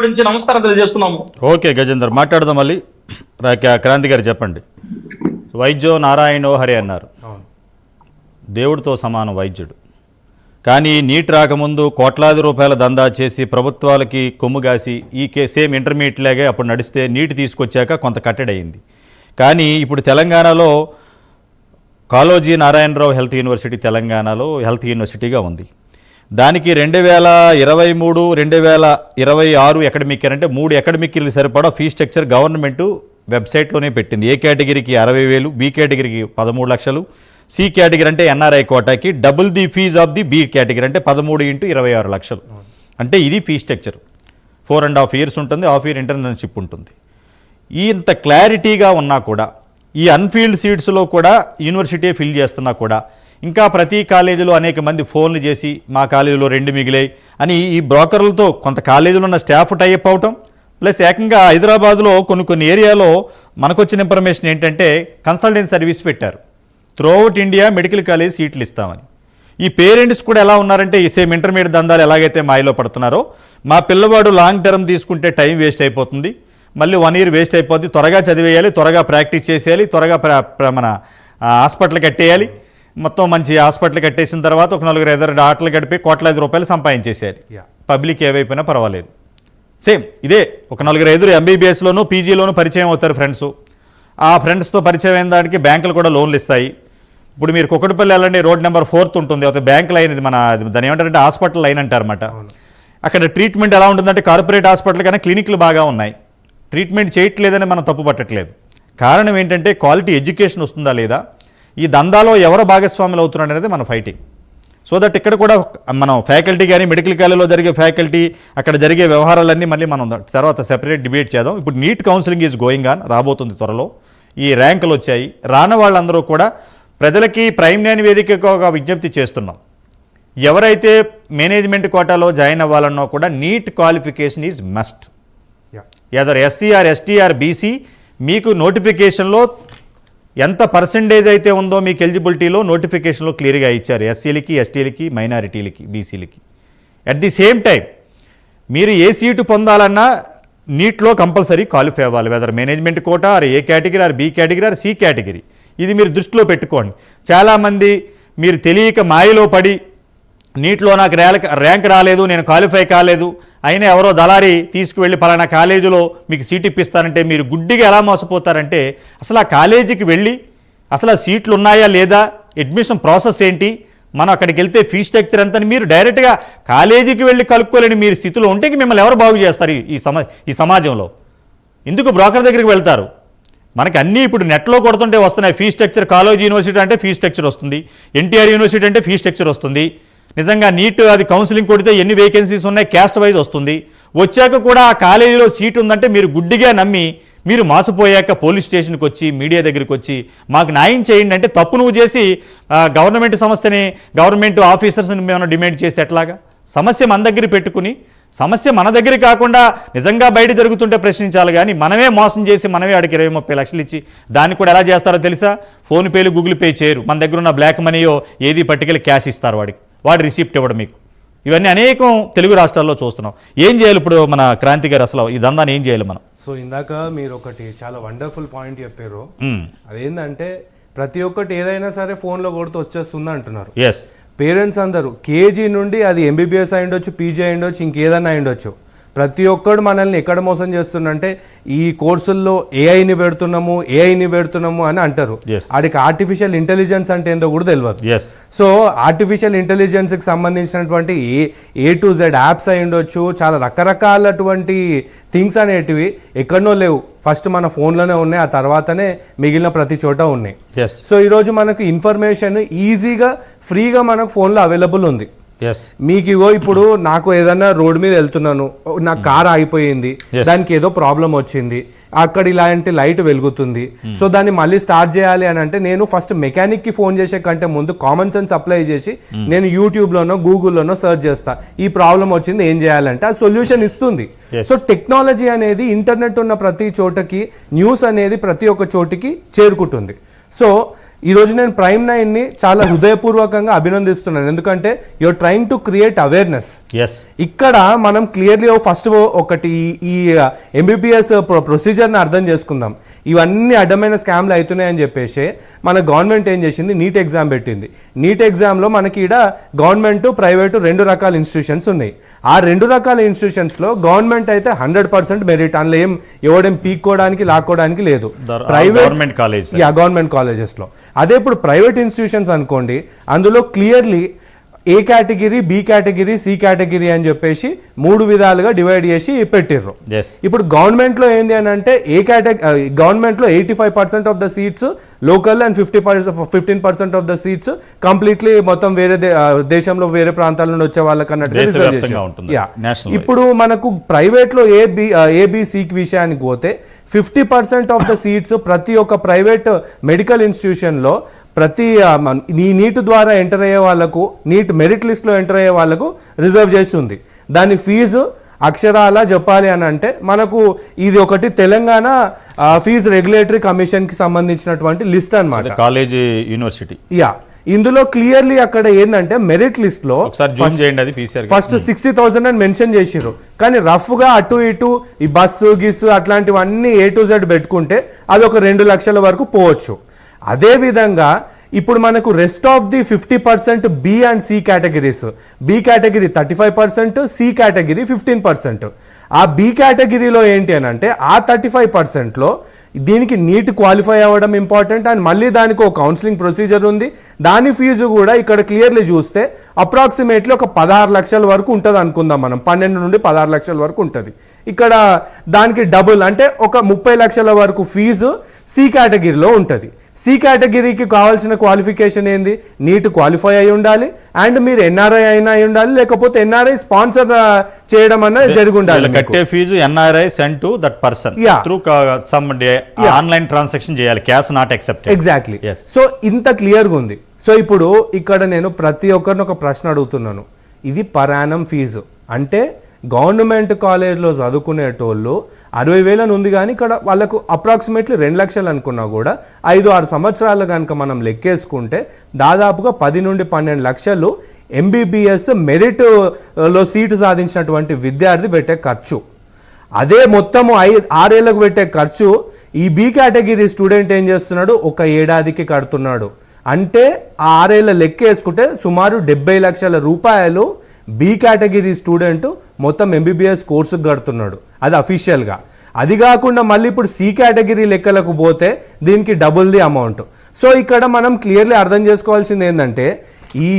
గురించి నమస్కారం తెలియజేస్తున్నాము. ఓకే గజేందర్ మాట్లాడదాం మళ్ళీ. క్రాంతి గారు చెప్పండి. వైద్యో నారాయణో హరి అన్నారు. అవును. దేవుడితో సమానం వైద్యుడు. కానీ నీట్ రాకముందు కోట్లాది రూపాయల దందా చేసి ప్రభుత్వాలకి కొమ్ముగాసి ఈ కే సేమ్ ఇంటర్మీడియట్ లాగే అప్పుడు నడిస్తే నీట్ తీసుకొచ్చాక కొంత కట్టడయింది. కానీ ఇప్పుడు తెలంగాణలో కాలోజీ నారాయణరావు హెల్త్ యూనివర్సిటీ తెలంగాణలో హెల్త్ యూనివర్సిటీగా ఉంది. దానికి రెండు వేల ఇరవై మూడు రెండు వేల ఇరవై ఆరు అకాడమిక్ ఇయర్ అంటే మూడు అకాడమిక్ ఇయర్లు సరిపడా ఫీ స్ట్రక్చర్ గవర్నమెంట్ వెబ్సైట్లోనే పెట్టింది. ఏ కేటగిరీకి అరవై వేలు బి కేటగిరీకి పదమూడు లక్షలు సి కేటగిరీ అంటే NRI కోటాకి double the fees of the B category అంటే పదమూడు ఇంటూ ఇరవై ఆరు లక్షలు. అంటే ఇది fee structure four and half years ఉంటుంది హాఫ్ ఇయర్ ఇంటర్న్షిప్ ఉంటుంది. ఇంత క్లారిటీగా ఉన్నా కూడా ఈ అన్ఫీల్డ్ సీట్స్లో కూడా యూనివర్సిటీ ఫిల్ చేస్తున్నా కూడా ఇంకా ప్రతి కాలేజీలో అనేక మంది ఫోన్లు చేసి మా కాలేజీలో రెండు మిగిలాయి అని ఈ బ్రోకర్లతో కొంత కాలేజీలో ఉన్న స్టాఫ్ టైప్ అవటం ప్లస్ ఏకంగా హైదరాబాద్లో కొన్ని కొన్ని ఏరియాలో మనకొచ్చిన ఇన్ఫర్మేషన్ ఏంటంటే కన్సల్టెంట్ సర్వీస్ పెట్టారు. త్రూఅవుట్ ఇండియా మెడికల్ కాలేజ్ సీట్లు ఇస్తామని. ఈ పేరెంట్స్ కూడా ఎలా ఉన్నారంటే ఈ సేమ్ ఇంటర్మీడియట్ దందాలు ఎలాగైతే మాయలో పడుతున్నారో మా పిల్లవాడు లాంగ్ టర్మ్ తీసుకుంటే టైం వేస్ట్ అయిపోతుంది. మళ్ళీ వన్ ఇయర్ వేస్ట్ అయిపోద్ది. త్వరగా చదివేయాలి త్వరగా ప్రాక్టీస్ చేసేయాలి త్వరగా ప్ర- మన హాస్పిటల్ కట్టేయాలి. మొత్తం మంచి హాస్పిటల్ కట్టేసిన తర్వాత ఒక నలుగురు ఎదురు డాక్టర్లు గడిపి కోట్లాది రూపాయలు Yeah. పబ్లిక్ ఏవైపోయినా పర్వాలేదు. సేమ్ ఇదే ఒక నలుగురు ఎదురు ఎంబీబీఎస్లోను పీజీలోను పరిచయం అవుతారు ఫ్రెండ్స్. ఆ ఫ్రెండ్స్తో పరిచయం అయిన దానికి బ్యాంకులు కూడా లోన్లు ఇస్తాయి. ఇప్పుడు మీరు కుక్కటిపల్లి వెళ్ళండి రోడ్ నెంబర్ ఫోర్త్ ఉంటుంది ఒక బ్యాంక్ లైన్ ఇది మన దాని ఏమంటారంటే హాస్పిటల్ లైన్ అంటారన్నమాట. అక్కడ ట్రీట్మెంట్ ఎలా ఉంటుందంటే కార్పొరేట్ హాస్పిటల్ కన్నా క్లినిక్లు బాగా ఉన్నాయి. ట్రీట్మెంట్ చేయట్లేదని మనం తప్పు పట్టట్లేదు కారణం ఏంటంటే క్వాలిటీ ఎడ్యుకేషన్ వస్తుందా లేదా? ఈ దందాలో ఎవరు భాగస్వాములు అవుతున్నారు అనేది మన ఫైటింగ్ సో దట్ ఇక్కడ కూడా మనం ఫ్యాకల్టీ కానీ మెడికల్ కాలేజ్లో జరిగే ఫ్యాకల్టీ అక్కడ జరిగే వ్యవహారాలన్నీ మళ్ళీ మనం తర్వాత సెపరేట్ డిబేట్ చేద్దాం. ఇప్పుడు NEET counselling is going on రాబోతుంది త్వరలో. ఈ ర్యాంకులు వచ్చాయి. రాని వాళ్ళందరూ కూడా ప్రజలకి ప్రైమ్ న్యాయ వేదికగా ఒక విజ్ఞప్తి చేస్తున్నాం. ఎవరైతే మేనేజ్మెంట్ కోటాలో జాయిన్ అవ్వాలన్నా కూడా NEET qualification is must either SCR ఎస్టీఆర్ బీసీ మీకు నోటిఫికేషన్లో ఎంత పర్సంటేజ్ అయితే ఉందో మీకు ఎలిజిబిలిటీలో నోటిఫికేషన్లో క్లియర్గా ఇచ్చారు. ఎస్సీలకి ఎస్టీలకి మైనారిటీలకి బీసీలకి అట్ ది సేమ్ టైం మీరు ఏ సీటు పొందాలన్నా నీట్లో కంపల్సరీ క్వాలిఫై అవ్వాలి. Whether management quota or A category or B category or C category ఇది మీరు దృష్టిలో పెట్టుకోండి. చాలామంది మీరు తెలియక మాయలో పడి నీటిలో నాకు ర్యాంక్ ర్యాంక్ రాలేదు నేను క్వాలిఫై కాలేదు అయినా ఎవరో దళారి తీసుకువెళ్ళి పలానా కాలేజీలో మీకు సీట్ ఇప్పిస్తారంటే మీరు గుడ్డిగా ఎలా మోసపోతారంటే అసలు ఆ కాలేజీకి వెళ్ళి అసలు ఆ సీట్లు ఉన్నాయా లేదా అడ్మిషన్ ప్రాసెస్ ఏంటి మనం అక్కడికి వెళ్తే ఫీ స్ట్రక్చర్ ఎంత మీరు డైరెక్ట్గా కాలేజీకి వెళ్ళి కలుపుకోలేని మీరు స్థితిలో ఉంటే మిమ్మల్ని ఎవరు బాగు చేస్తారు ఈ- ఈ సమా ఈ సమాజంలో? ఎందుకు బ్రోకర్ దగ్గరికి వెళ్తారు? మనకి అన్నీ ఇప్పుడు నెట్లో కొడుతుంటే వస్తున్నాయి. ఫీ స్ట్రక్చర్ కాలేజ్ యూనివర్సిటీ అంటే ఫీ స్ట్రక్చర్ వస్తుంది. ఎన్టీఆర్ యూనివర్సిటీ అంటే ఫీ స్ట్రక్చర్ వస్తుంది. నిజంగా నీట్ అది కౌన్సిలింగ్ కొడితే ఎన్ని వేకెన్సీస్ ఉన్నాయి క్యాస్ట్ వైజ్ వస్తుంది. వచ్చాక కూడా ఆ కాలేజీలో సీట్ ఉందంటే మీరు గుడ్డిగా నమ్మి మీరు మాసిపోయాక పోలీస్ స్టేషన్కి వచ్చి మీడియా దగ్గరికి వచ్చి మాకు న్యాయం చేయండి అంటే తప్పు నువ్వు చేసి గవర్నమెంట్ సంస్థని గవర్నమెంట్ ఆఫీసర్స్ని మేము డిమాండ్ చేస్తే ఎట్లాగా? సమస్య మన దగ్గర పెట్టుకుని సమస్య మన దగ్గర కాకుండా నిజంగా బయట జరుగుతుంటే ప్రశ్నించాలి కానీ మనమే మోసం చేసి మనమే ఆడికి ఇరవై ముప్పై లక్షలు ఇచ్చి దాన్ని కూడా ఎలా చేస్తారో తెలుసా? ఫోన్పేలు గూగుల్ పే చేయరు. మన దగ్గర ఉన్న బ్లాక్ మనీయో ఏది పట్టుకెళ్ళి క్యాష్ ఇస్తారు వాడికి. వాడు రిసిప్ట్ ఇవ్వడం మీకు. ఇవన్నీ అనేకం తెలుగు రాష్ట్రాల్లో చూస్తున్నాం. ఏం చేయాలి ఇప్పుడు మన క్రాంతి గారు అసలు? ఈ దందాన్ని ఏం చేయాలి మనం? సో ఇందాక మీరు ఒకటి చాలా వండర్ఫుల్ పాయింట్ చెప్పారు. అదేంటంటే ప్రతి ఒక్కటి ఏదైనా సరే ఫోన్లో కొడితే వచ్చేస్తుంది అంటున్నారు. ఎస్ పేరెంట్స్ అందరూ కేజీ నుండి అది ఎంబీబీఎస్ అయి ఉండొచ్చు పీజీ అయి ఉండొచ్చు ఇంకేదైనా అయి ఉండొచ్చు. ప్రతి ఒక్కడు మనల్ని ఎక్కడ మోసం చేస్తుందంటే ఈ కోర్సుల్లో ఏఐని పెడుతున్నాము ఏఐని పెడుతున్నాము అని అంటారు. ఆడికి ఆర్టిఫిషియల్ ఇంటెలిజెన్స్ అంటే ఏందో కూడా తెలియదు ఎస్ సో ఆర్టిఫిషియల్ ఇంటెలిజెన్స్కి సంబంధించినటువంటి ఏ టు జెడ్ యాప్స్ అయి ఉండొచ్చు చాలా రకరకాలటువంటి థింగ్స్ అనేటివి ఎక్కడనో లేవు. ఫస్ట్ మన ఫోన్లోనే ఉన్నాయి ఆ తర్వాతనే మిగిలిన ప్రతి చోట ఉన్నాయి. సో ఈరోజు మనకు ఇన్ఫర్మేషన్ ఈజీగా ఫ్రీగా మనకు ఫోన్లో అవైలబుల్ ఉంది. మీకు ఇగో ఇప్పుడు నాకు ఏదైనా రోడ్ మీద వెళ్తున్నాను నా కార్ ఆగిపోయింది. దానికి ఏదో ప్రాబ్లం వచ్చింది అక్కడ ఇలాంటి లైట్ వెలుగుతుంది. సో దాన్ని మళ్ళీ స్టార్ట్ చేయాలి అని అంటే నేను ఫస్ట్ మెకానిక్కి ఫోన్ చేసే కంటే ముందు కామన్ సెన్స్ అప్లై చేసి నేను యూట్యూబ్ లోనో గూగుల్లోనో సెర్చ్ చేస్తా. ఈ ప్రాబ్లం వచ్చింది ఏం చేయాలంటే ఆ సొల్యూషన్ ఇస్తుంది. సో టెక్నాలజీ అనేది ఇంటర్నెట్ ఉన్న ప్రతి చోటకి న్యూస్ అనేది ప్రతి ఒక్క చోటికి చేరుకుంటుంది. సో ఈ రోజు నేను ప్రైమ్ నైన్ని చాలా హృదయపూర్వకంగా అభినందిస్తున్నాను. ఎందుకంటే you're trying to create awareness ఇక్కడ మనం క్లియర్లీ ఫస్ట్ ఒకటి ఈ- ఎంబీబీఎస్ ప్రొసీజర్ని అర్థం చేసుకుందాం. ఇవన్నీ అడ్డమైన స్కామ్లు అవుతున్నాయని చెప్పేసి మన గవర్నమెంట్ ఏం చేసింది? నీట్ ఎగ్జామ్ పెట్టింది. నీట్ ఎగ్జామ్లో మనకి ఇక్కడ గవర్నమెంట్ ప్రైవేటు రెండు రకాల ఇన్స్టిట్యూషన్స్ ఉన్నాయి. ఆ రెండు రకాల ఇన్స్టిట్యూషన్స్లో గవర్నమెంట్ అయితే హండ్రెడ్ పర్సెంట్ మెరిట్ అందులో ఏం ఎవడేం పీక్కోవడానికి లాక్కోవడానికి లేదు. Private sir. యా గవర్నమెంట్ కాలేజెస్లో అదే ఇప్పుడు ప్రైవేట్ ఇన్స్టిట్యూషన్స్ అనుకోండి అందులో clearly A category B category C category అని చెప్పేసి మూడు విధాలుగా డివైడ్ చేసి పెట్టిర్రు ఇప్పుడు గవర్నమెంట్లో ఏంది అని అంటే ఏ కేటగిరీ గవర్నమెంట్లో eighty five percent of the seats local and fifty fifteen percent of the seats completely మొత్తం వేరే దేశంలో వేరే ప్రాంతాల నుండి వచ్చే వాళ్ళకి అన్నట్టుగా. Yeah. National ఇప్పుడు మనకు ప్రైవేట్లో ఏ బి ఏబిసికి విషయానికి పోతే fifty percent of the seats ప్రతి ఒక్క ప్రైవేట్ మెడికల్ ఇన్స్టిట్యూషన్లో ప్రతి ఈ నీట్ ద్వారా ఎంటర్ అయ్యే వాళ్ళకు నీట్ మెరిట్ లిస్ట్లో ఎంటర్ అయ్యే వాళ్ళకు రిజర్వ్ చేసి ఉంది. దాని ఫీజు అక్షరాల చెప్పాలి అని అంటే మనకు ఇది ఒకటి తెలంగాణ ఫీజు రెగ్యులేటరీ కమిషన్కి సంబంధించినటువంటి లిస్ట్ అన్నమాట. College university. యా. ఇందులో క్లియర్లీ అక్కడ ఏంటంటే మెరిట్ లిస్ట్లో ఫస్ట్ సిక్స్టీ థౌసండ్ అని మెన్షన్ చేసిర్రు. కానీ రఫ్గా అటు ఇటు ఈ బస్సు గిస్సు అట్లాంటివన్నీ ఏ టు జెడ్ పెట్టుకుంటే అది ఒక రెండు లక్షల వరకు పోవచ్చు. అదే విధంగా ఇప్పుడు మనకు rest of the fifty percent B and C categories B category thirty five percent C category fifteen percent ఆ బి కేటగిరీలో ఏంటి అని అంటే ఆ థర్టీ ఫైవ్ పర్సెంట్లో దీనికి నీట్ క్వాలిఫై అవ్వడం ఇంపార్టెంట్ అండ్ మళ్ళీ దానికి ఒక కౌన్సిలింగ్ ప్రొసీజర్ ఉంది. దాని ఫీజు కూడా ఇక్కడ క్లియర్లీ చూస్తే అప్రాక్సిమేట్లీ ఒక పదహారు లక్షల వరకు ఉంటుంది అనుకుందాం మనం. పన్నెండు నుండి పదహారు లక్షల వరకు ఉంటుంది. ఇక్కడ దానికి డబుల్ అంటే ఒక ముప్పై లక్షల వరకు ఫీజు సి కేటగిరీలో ఉంటుంది. సి కేటగిరీకి కావాల్సిన క్వాలిఫికేషన్ ఏంది? నీట్ క్వాలిఫై అయి ఉండాలి. అండ్ మీరు ఎన్ఆర్ఐ అయినా అయి ఉండాలి. లేకపోతే ఎన్ఆర్ఐ స్పాన్సర్ చేయడం అన్నది జరిగి ఉండాలి కట్టే fee NRI send to that person. Through some online transaction చేయాలి. Cash not accepted exactly. So ఇంత క్లియర్గా ఉంది. సో ఇప్పుడు ఇక్కడ నేను ప్రతి ఒక్కరిని ఒక ప్రశ్న అడుగుతున్నాను. ఇది పరాణం ఫీజు అంటే గవర్నమెంట్ కాలేజ్లో చదువుకునేటోళ్ళు అరవై వేలని ఉంది కానీ ఇక్కడ వాళ్ళకు అప్రాక్సిమేట్లీ రెండు లక్షలు అనుకున్నా కూడా ఐదు ఆరు సంవత్సరాలు కనుక మనం లెక్కేసుకుంటే దాదాపుగా పది నుండి పన్నెండు లక్షలు ఎంబీబీఎస్ మెరిట్లో సీటు సాధించినటువంటి విద్యార్థి పెట్టే ఖర్చు. అదే మొత్తము ఐ ఆరేళ్ళకు పెట్టే ఖర్చు ఈ బి కేటగిరీ స్టూడెంట్ ఏం చేస్తున్నాడు? ఒక ఏడాదికి కడుతున్నాడు. అంటే ఆ ఆరేళ్ళ లెక్క వేసుకుంటే సుమారు డెబ్బై లక్షల రూపాయలు బి కేటగిరీ స్టూడెంట్ మొత్తం ఎంబీబీఎస్ కోర్సుకు కడుతున్నాడు అది అఫీషియల్గా అది కాకుండా మళ్ళీ ఇప్పుడు సి కేటగిరీ లెక్కలకు పోతే దీనికి డబుల్ ది అమౌంట్ సో ఇక్కడ మనం క్లియర్లీ అర్థం చేసుకోవాల్సింది ఏంటంటే ఈ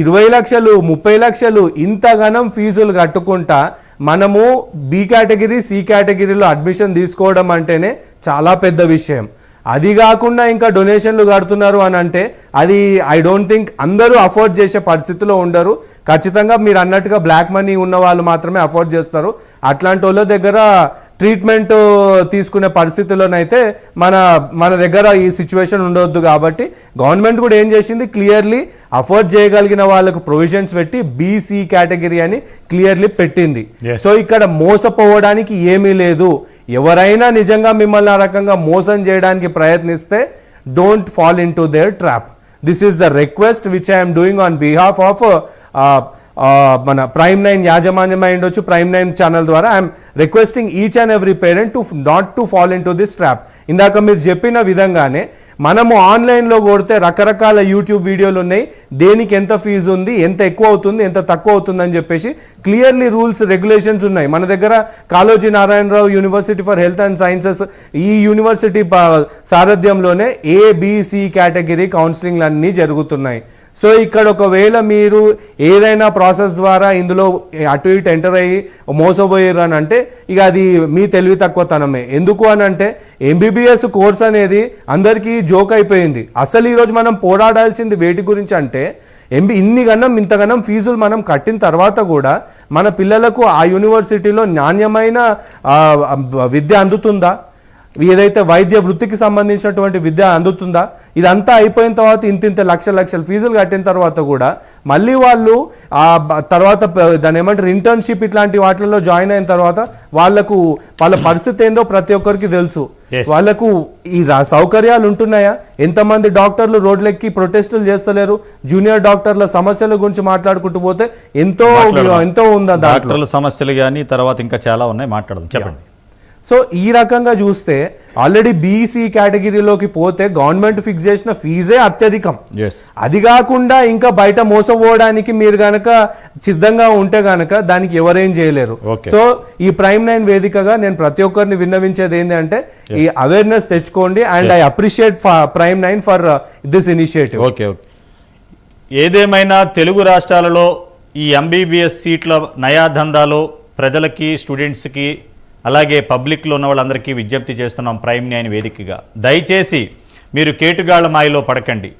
ఇరవై లక్షలు ముప్పై లక్షలు ఇంతగానం ఫీజులు కట్టుకుంటా మనము బి కేటగిరీ సి కేటగిరీలో అడ్మిషన్ తీసుకోవడం అంటేనే చాలా పెద్ద విషయం. అది కాకుండా ఇంకా డొనేషన్లు కడుతున్నారు అని అంటే అది ఐ డోంట్ థింక్ అందరూ అఫోర్డ్ చేసే పరిస్థితిలో ఉండరు. ఖచ్చితంగా మీరు అన్నట్టుగా బ్లాక్ మనీ ఉన్న వాళ్ళు మాత్రమే అఫోర్డ్ చేస్తారు. అట్లాంటి వాళ్ళ దగ్గర ట్రీట్మెంట్ తీసుకునే పరిస్థితిలోనైతే మన మన దగ్గర ఈ సిచ్యువేషన్ ఉండొద్దు కాబట్టి గవర్నమెంట్ కూడా ఏం చేసింది? క్లియర్లీ అఫోర్డ్ చేయగలిగిన వాళ్ళకు ప్రొవిజన్స్ పెట్టి బీసీ కేటగిరీ అని క్లియర్లీ పెట్టింది. సో ఇక్కడ మోసపోవడానికి ఏమీ లేదు. ఎవరైనా నిజంగా మిమ్మల్ని ఆ రకంగా మోసం చేయడానికి ప్రయత్నిస్తే don't fall in to their trap this is the request which I'm doing on behalf of మన ప్రైమ్ నైన్ యాజమాన్యం ఉండొచ్చు. ప్రైమ్ నైన్ ఛానల్ ద్వారా. I'm requesting each and every parent to not to fall in to this trap ఇందాక మీరు చెప్పిన విధంగానే మనము ఆన్లైన్లో కొడితే రకరకాల యూట్యూబ్ వీడియోలు ఉన్నాయి. దేనికి ఎంత ఫీజు ఉంది ఎంత ఎక్కువ అవుతుంది ఎంత తక్కువ అవుతుంది అని చెప్పేసి క్లియర్లీ రూల్స్ రెగ్యులేషన్స్ ఉన్నాయి. మన దగ్గర Kaloji Narayanarao university for health and sciences ఈ యూనివర్సిటీ సారథ్యంలోనే ఏబిసి కేటగిరీ కౌన్సిలింగ్లు అన్నీ జరుగుతున్నాయి. సో ఇక్కడ ఒకవేళ మీరు ఏదైనా ప్రాసెస్ ద్వారా ఇందులో అటు ఇటు ఎంటర్ అయ్యి మోసపోయారు అని అంటే ఇక అది మీ తెలివి తక్కువతనమే. ఎందుకు అని అంటే ఎంబీబీఎస్ కోర్స్ అనేది అందరికీ జోక్ అయిపోయింది. అసలు ఈరోజు మనం పోరాడాల్సింది వేటి గురించి అంటే ఎంబీ ఇన్ని గనం ఇంతగనం ఫీజులు మనం కట్టిన తర్వాత కూడా మన పిల్లలకు ఆ యూనివర్సిటీలో నాణ్యమైన విద్య అందుతుందా? ఏదైతే వైద్య వృత్తికి సంబంధించినటువంటి విద్య అందుతుందా? ఇదంతా అయిపోయిన తర్వాత ఇంత ఇంత లక్షల లక్షల ఫీజులు కట్టిన తర్వాత కూడా మళ్ళీ వాళ్ళు ఆ తర్వాత దాని ఏమంటారు ఇంటర్న్షిప్ ఇట్లాంటి వాటిల్లో జాయిన్ అయిన తర్వాత వాళ్ళకు వాళ్ళ పరిస్థితి ఏందో ప్రతి ఒక్కరికి తెలుసు. వాళ్ళకు ఈ సౌకర్యాలు ఉంటున్నాయా? ఎంతమంది డాక్టర్లు రోడ్లెక్కి ప్రొటెస్టులు చేస్తలేరు? జూనియర్ డాక్టర్ల సమస్యల గురించి మాట్లాడుకుంటూ పోతే ఎంతో. ఎంతో ఉందా డాక్టర్ల సమస్యలు కానీ తర్వాత ఇంకా చాలా ఉన్నాయి. మాట్లాడదాం. చెప్పండి. సో ఈ రకంగా చూస్తే ఆల్రెడీ బీసీ కేటగిరీలోకి పోతే గవర్నమెంట్ ఫిక్స్ చేసిన ఫీజే అత్యధికం. అది కాకుండా ఇంకా బయట మోసపోవడానికి మీరు గనక సిద్ధంగా ఉంటే గనక దానికి ఎవరేం చేయలేరు. సో ఈ ప్రైమ్ నైన్ వేదికగా నేను ప్రతి ఒక్కరిని విన్నవించేది ఏంటంటే ఈ అవేర్నెస్ తెచ్చుకోండి and I appreciate prime nine for this initiative okay okay ఏదేమైనా తెలుగు రాష్ట్రాలలో ఈ ఎంబీబీఎస్ సీట్ల నయాదందాలో ప్రజలకి స్టూడెంట్స్కి అలాగే పబ్లిక్లో ఉన్న వాళ్ళందరికీ విజ్ఞప్తి చేస్తున్నాం ప్రైమ్ న్యాయ వేదికగా. దయచేసి మీరు కేటుగాళ్ళ మాయలో పడకండి.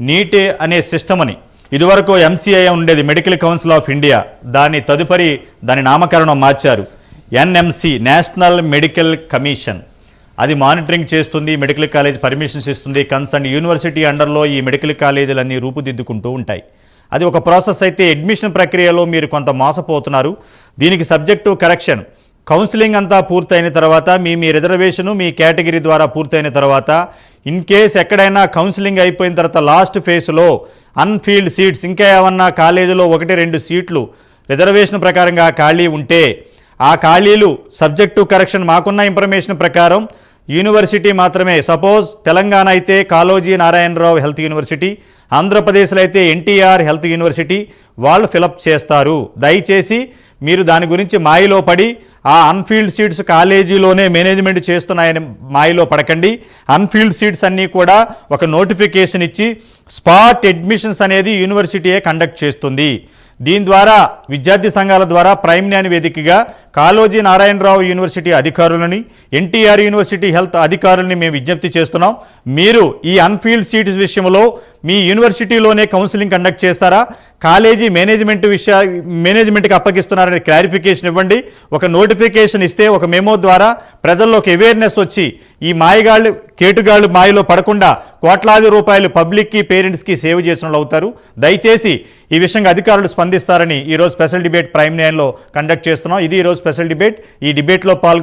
నీట్ అనే సిస్టమ్ అని. ఇదివరకు ఎంసీఐ ఉండేది మెడికల్ కౌన్సిల్ ఆఫ్ ఇండియా దాని తదుపరి దాని నామకరణం మార్చారు. ఎన్ఎంసి నేషనల్ మెడికల్ కమిషన్ అది మానిటరింగ్ చేస్తుంది మెడికల్ కాలేజ్ పర్మిషన్స్ ఇస్తుంది కన్సర్న్ యూనివర్సిటీ అండర్లో ఈ మెడికల్ కాలేజీలన్నీ రూపుదిద్దుకుంటూ ఉంటాయి. అది ఒక ప్రాసెస్ అయితే అడ్మిషన్ ప్రక్రియలో మీరు కొంత మోసపోతున్నారు. దీనికి సబ్జెక్టు కరెక్షన్. కౌన్సిలింగ్ అంతా పూర్తయిన తర్వాత మీ మీ రిజర్వేషను మీ కేటగిరీ ద్వారా పూర్తయిన తర్వాత ఇన్ కేస్ ఎక్కడైనా కౌన్సిలింగ్ అయిపోయిన తర్వాత లాస్ట్ ఫేజ్లో అన్ఫీల్డ్ సీట్స్ ఇంకా ఏమన్నా కాలేజీలో ఒకటి రెండు సీట్లు రిజర్వేషన్ ప్రకారంగా ఖాళీ ఉంటే ఆ ఖాళీలు సబ్జెక్టు కరెక్షన్ మాకున్న ఇన్ఫర్మేషన్ ప్రకారం యూనివర్సిటీ మాత్రమే. సపోజ్ తెలంగాణ అయితే కాలోజీ నారాయణరావు హెల్త్ యూనివర్సిటీ ఆంధ్రప్రదేశ్లో అయితే ఎన్టీఆర్ హెల్త్ యూనివర్సిటీ వాళ్ళు ఫిలప్ చేస్తారు. దయచేసి మీరు దాని గురించి మాయలో పడి ఆ అన్ఫీల్డ్ సీట్స్ కాలేజీలోనే మేనేజ్మెంట్ చేస్తున్నాయని మాయలో పడకండి. అన్ఫీల్డ్ సీట్స్ అన్నీ కూడా ఒక నోటిఫికేషన్ ఇచ్చి స్పాట్ అడ్మిషన్స్ అనేది యూనివర్సిటీయే కండక్ట్ చేస్తుంది. దీని ద్వారా విద్యార్థి సంఘాల ద్వారా ప్రైమ్ న్యాయ వేదికగా కాళోజీ నారాయణరావు యూనివర్సిటీ అధికారులని ఎన్టీఆర్ యూనివర్సిటీ హెల్త్ అధికారులని మేము విజ్ఞప్తి చేస్తున్నాం. మీరు ఈ అన్ఫీల్డ్ సీట్స్ విషయంలో మీ యూనివర్సిటీలోనే కౌన్సిలింగ్ కండక్ట్ చేస్తారా? కాలేజీ మేనేజ్మెంట్ విషయ మేనేజ్మెంట్కి అప్పగిస్తున్నారనే క్లారిఫికేషన్ ఇవ్వండి. ఒక నోటిఫికేషన్ ఇస్తే ఒక మెమో ద్వారా ప్రజల్లోకి అవేర్నెస్ వచ్చి ఈ మాయగాళ్ళు కేటుగాళ్ళు మాయలో పడకుండా కోట్లాది రూపాయలు పబ్లిక్కి పేరెంట్స్కి సేవ్ చేసిన వాళ్ళు అవుతారు. దయచేసి ఈ విషయంగా అధికారులు స్పందిస్తారని ఈరోజు స్పెషల్ డిబేట్ ప్రైమ్ నైన్లో కండక్ట్ చేస్తున్నాం. ఇది ఈరోజు స్పెషల్ డిబేట్. ఈ డిబేట్లో పాల్గొ